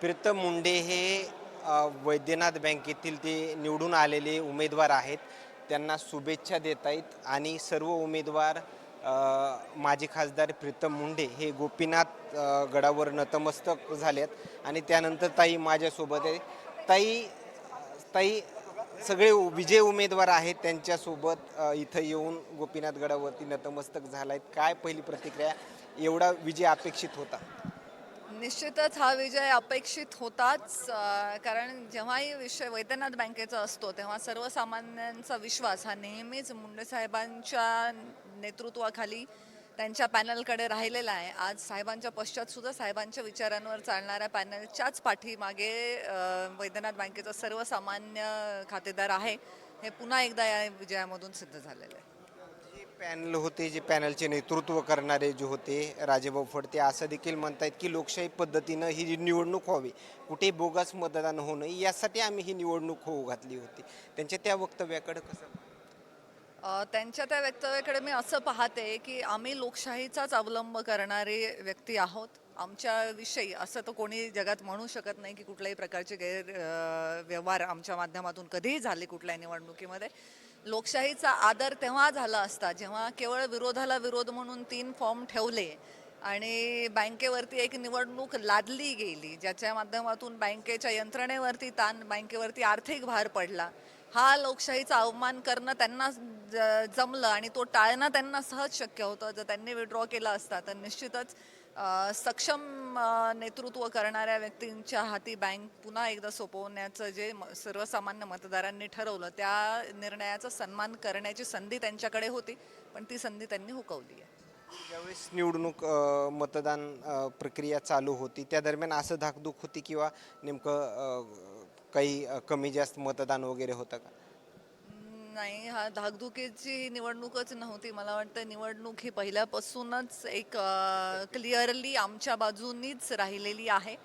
प्रीतम मुंडे हे वैद्यनाथ बँकेतील ते निवडून आलेले उमेदवार आहेत. त्यांना शुभेच्छा देत आहेत आणि सर्व उमेदवार माजी खासदार प्रीतम मुंडे हे गोपीनाथ गडावर नतमस्तक झालेत. आणि त्यानंतर ताई माझ्यासोबत आहे ताई ताई सगळे विजय उमेदवार आहेत त्यांच्यासोबत इथं येऊन गोपीनाथ गडावरती नतमस्तक झाला आहेत काय पहिली प्रतिक्रिया? एवढा विजय अपेक्षित होता. निश्चितच हा विजय अपेक्षित होताच कारण जेव्हाही विषय वैद्यनाथ बँकेचा असतो तेव्हा सर्वसामान्यांचा विश्वास हा नेहमीच मुंडेसाहेबांच्या नेतृत्वाखाली त्यांच्या पॅनलकडे राहिलेला आहे. आज साहेबांच्या पश्चात सुद्धा साहेबांच्या विचारांवर चालणाऱ्या पॅनलच्याच पाठीमागे वैद्यनाथ बँकेचा सर्वसामान्य खातेदार आहे. हे पुन्हा एकदा या विजयामधून सिद्ध झालेलं आहे. पॅनल होते जे पॅनलचे नेतृत्व करणारे जे होते राजेभाऊ फडते असं देखील म्हणतायत की लोकशाही पद्धतीनं ही जी निवडणूक व्हावी कुठे बोगस मतदान होऊ नये यासाठी आम्ही ही निवडणूक होऊ घातली होती. त्यांच्या त्या वक्तव्याकडे कसं त्यांच्या त्या वक्तव्याकडे मी असं पाहते की आम्ही लोकशाहीचाच अवलंब करणारे व्यक्ती आहोत. आमच्याविषयी असं तर कोणी जगात म्हणू शकत नाही की कुठल्याही प्रकारचे गैर व्यवहार आमच्या माध्यमातून कधीही झाले कुठल्याही निवडणुकीमध्ये. लोकशाहीचा आदर तेव्हा झाला असता जेव्हा केवळ विरोधाला विरोध म्हणून तीन फॉर्म ठेवले आणि बँकेवरती एक निवडणूक लादली गेली ज्याच्या माध्यमातून बँकेच्या यंत्रणेवरती ताण बँकेवरती आर्थिक भार पडला. हा लोकशाहीचा अवमान करणं त्यांना ज- जमलं आणि तो टाळणं त्यांना सहज शक्य होतं. जर त्यांनी विड्रॉ केला असता तर निश्चितच सक्षम नेतृत्व करणाऱ्या व्यक्तींच्या हाती बँक पुन्हा एकदा सोपवण्याचं जे म- सर्वसामान्य मतदारांनी ठरवलं त्या निर्णयाचा सन्मान करण्याची संधी त्यांच्याकडे होती पण ती संधी त्यांनी हुकवली आहे. ज्यावेळेस निवडणूक मतदान प्रक्रिया चालू होती त्या दरम्यान असं धाकधूक होती किंवा नेमकं काही कमी जास्त मतदान वगैरे होतं का? नाही. हा धाकधुकीची निवडणूकच नव्हती. मला वाटतं निवडणूक ही पहिल्यापासूनच एक क्लिअरली आमच्या बाजूनीच राहिलेली आहे.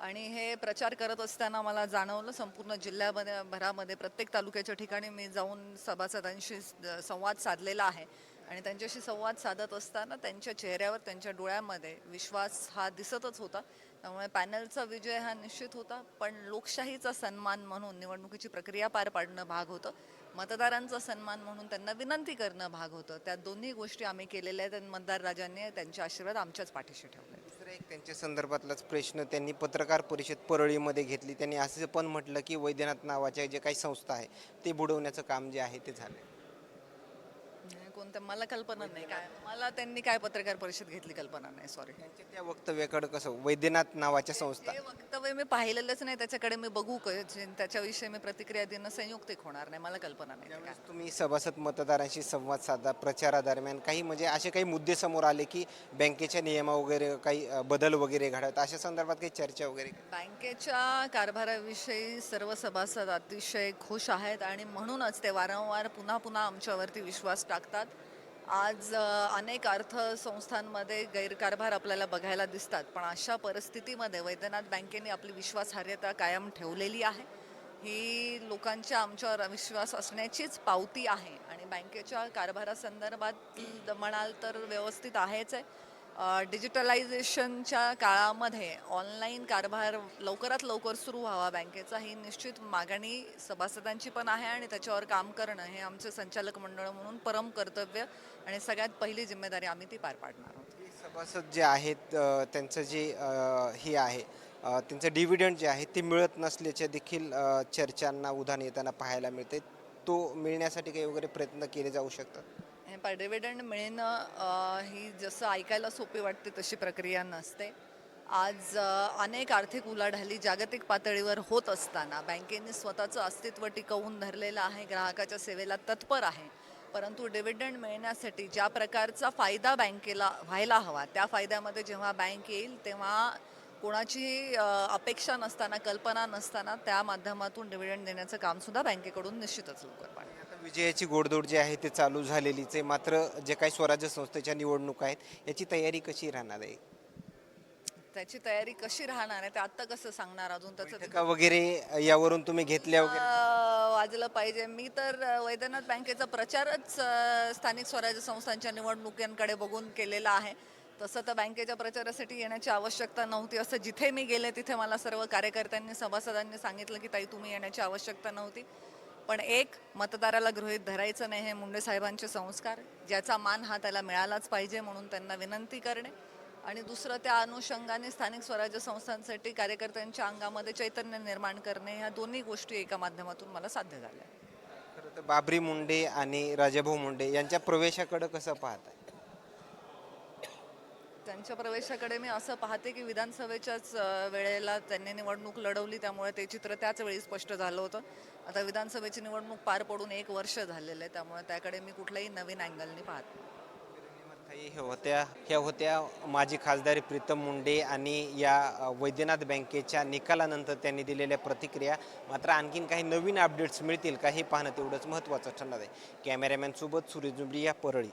आणि हे प्रचार करत असताना मला जाणवलं संपूर्ण जिल्ह्यामध्ये भरामध्ये प्रत्येक तालुक्याच्या ठिकाणी मी जाऊन सभासदांशी संवाद साधलेला आहे. आणि त्यांच्याशी संवाद साधत असताना त्यांच्या चेहऱ्यावर त्यांच्या डोळ्यामध्ये विश्वास हा दिसतच होता. त्यामुळे पॅनलचा विजय हा निश्चित होता पण लोकशाहीचा सन्मान म्हणून निवडणुकीची प्रक्रिया पार पाडणं भाग होतं. मतदारांचा सन्मान म्हणून त्यांना विनंती करणं भाग होतं. त्या दोन्ही गोष्टी आम्ही केलेल्या आहेत मतदार राजांनी त्यांचे आशीर्वाद आमच्याच पाठीशी ठेवले दुसरं एक त्यांच्या संदर्भातलाच प्रश्न त्यांनी पत्रकार परिषद परळीमध्ये घेतली. त्यांनी असं पण म्हटलं की वैद्यनाथ नावाच्या जे काही संस्था आहे ते बुडवण्याचं काम जे आहे ते झालं कोणत्या मला कल्पना नाही काय. मला त्यांनी काय पत्रकार परिषद घेतली कल्पना नाही सॉरी त्यांच्या त्या वक्तव्याकडे कसं वैद्यनाथ नावाच्या संस्था? ते वक्तव्य मी पाहिलेलंच नाही त्याच्याकडे मी बघू क- जे- त्याच्याविषयी मी प्रतिक्रिया देणं संयुक्तिक होणार नाही मला कल्पना नाही काय. तुम्ही सभासद मतदारांशी संवाद साधा प्रचारादरम्यान काही म्हणजे असे काही मुद्दे समोर आले की बँकेच्या नियमा वगैरे काही अ, बदल वगैरे घडत अशा संदर्भात काही चर्चा वगैरे बँकेच्या कारभाराविषयी सर्व सभासद अतिशय खुश आहेत आणि म्हणूनच ते वारंवार पुन्हा पुन्हा आमच्यावरती विश्वास टाकतात. आज अनेक अर्थसंस्थांमध्ये गैरकारभार आपल्याला बघायला दिसतात पण अशा परिस्थितीमध्ये वैद्यनाथ बँकेने आपली विश्वासार्हता कायम ठेवलेली आहे. ही लोकांच्या आमच्यावर विश्वास असण्याचीच पावती आहे आणि बँकेच्या कारभारासंदर्भात म्हणाल तर व्यवस्थित आहेच आहे. डिजिटलायझेशनच्या काळामध्ये ऑनलाईन कारभार लवकरात लवकर सुरू व्हावा. बँकेचा ही निश्चित मागणी सभासदांची पण आहे आणि त्याच्यावर काम करणं हे आमचे संचालक मंडळ म्हणून परम कर्तव्य आणि सगळ्यात पहिली जिम्मेदारी आम्ही ती पार पाडणार आहोत. सभासद जे आहेत त्यांचं जे हे आहे त्यांचं डिव्हिडंड जे आहे ते मिळत नसल्याच्या देखील चर्चांना उधाण येताना पाहायला मिळते तो मिळण्यासाठी काही वगैरे प्रयत्न केले जाऊ शकतात? म्हणजे डिव्हिडंड मिळणं ही जसं ऐकायला सोपी वाटते तशी प्रक्रिया नसते. आज अनेक आर्थिक उलाढाली जागतिक पातळीवर होत असताना बँकेने स्वतःचं अस्तित्व टिकवून धरलेलं आहे ग्राहकाच्या सेवेला तत्पर आहे. परंतु डिव्हिडंड मिळण्यासाठी ज्या प्रकारचा फायदा बँकेला व्हायला हवा त्या फायद्यामध्ये जेव्हा बँक येईल तेव्हा कोणाची अपेक्षा नसताना कल्पना नसताना त्या माध्यमातून डिव्हिडंड देण्याचं कामसुद्धा बँकेकडून निश्चितच लवकर पाडेल विजयाची गोडदोड जी आहे ते चालू झालेलीच आहे. मात्र जे काही स्वराज्य संस्थेच्या निवडणुका आहेत याची तयारी कशी राहणार आहे? त्याची तयारी कशी राहणार आहे ते आत्ता कसं सांगणार अजून त्याचं बैठका वगैरे यावरून तुम्ही घेतल्या वगैरे? वाजलं पाहिजे. मी तर वैद्यनाथ बँकेचा प्रचारच स्थानिक स्वराज्य संस्थांच्या निवडणुकांकडे बघून केलेला आहे. तसं तर बँकेच्या प्रचारासाठी येण्याची आवश्यकता नव्हती. असं जिथे मी गेले तिथे मला सर्व कार्यकर्त्यांनी सभासदांनी सांगितलं की ताई तुम्ही येण्याची आवश्यकता नव्हती. पण एक मतदाराला गृहित धरायचं नाही हे मुंडे साहेबांचे संस्कार. ज्याचा मान हा त्याला मिळालाच पाहिजे म्हणून त्यांना विनंती करणे. आणि दुसरं त्या अनुषंगाने स्थानिक स्वराज्य संस्थांसाठी कार्यकर्त्यांच्या अंगामध्ये चैतन्य निर्माण करणे ह्या दोन्ही गोष्टी एका माध्यमातून मला साध्य झाल्या. खरं तर बाबरी मुंडे आणि राजाभाऊ मुंडे यांच्या प्रवेशाकडे कसं पाहताय? त्यांच्या प्रवेशाकडे मी असं पाहते की विधानसभेच्याच वेळेला त्यांनी निवडणूक लढवली त्यामुळे ते चित्र त्याच वेळी स्पष्ट झालं होतं. आता विधानसभेची निवडणूक पार पडून एक वर्ष झालेलं आहे त्यामुळे त्याकडे मी कुठल्याही नवीन अँगलनी पाहत हे होत्या ह्या होत्या माजी खासदार प्रीतम मुंडे आणि या वैद्यनाथ बँकेच्या निकालानंतर त्यांनी दिलेल्या प्रतिक्रिया. मात्र आणखीन काही नवीन अपडेट्स मिळतील का हे पाहणं तेवढंच महत्त्वाचं ठरणार आहे. कॅमेरामॅनसोबत सुरेश जुबडी या परळी.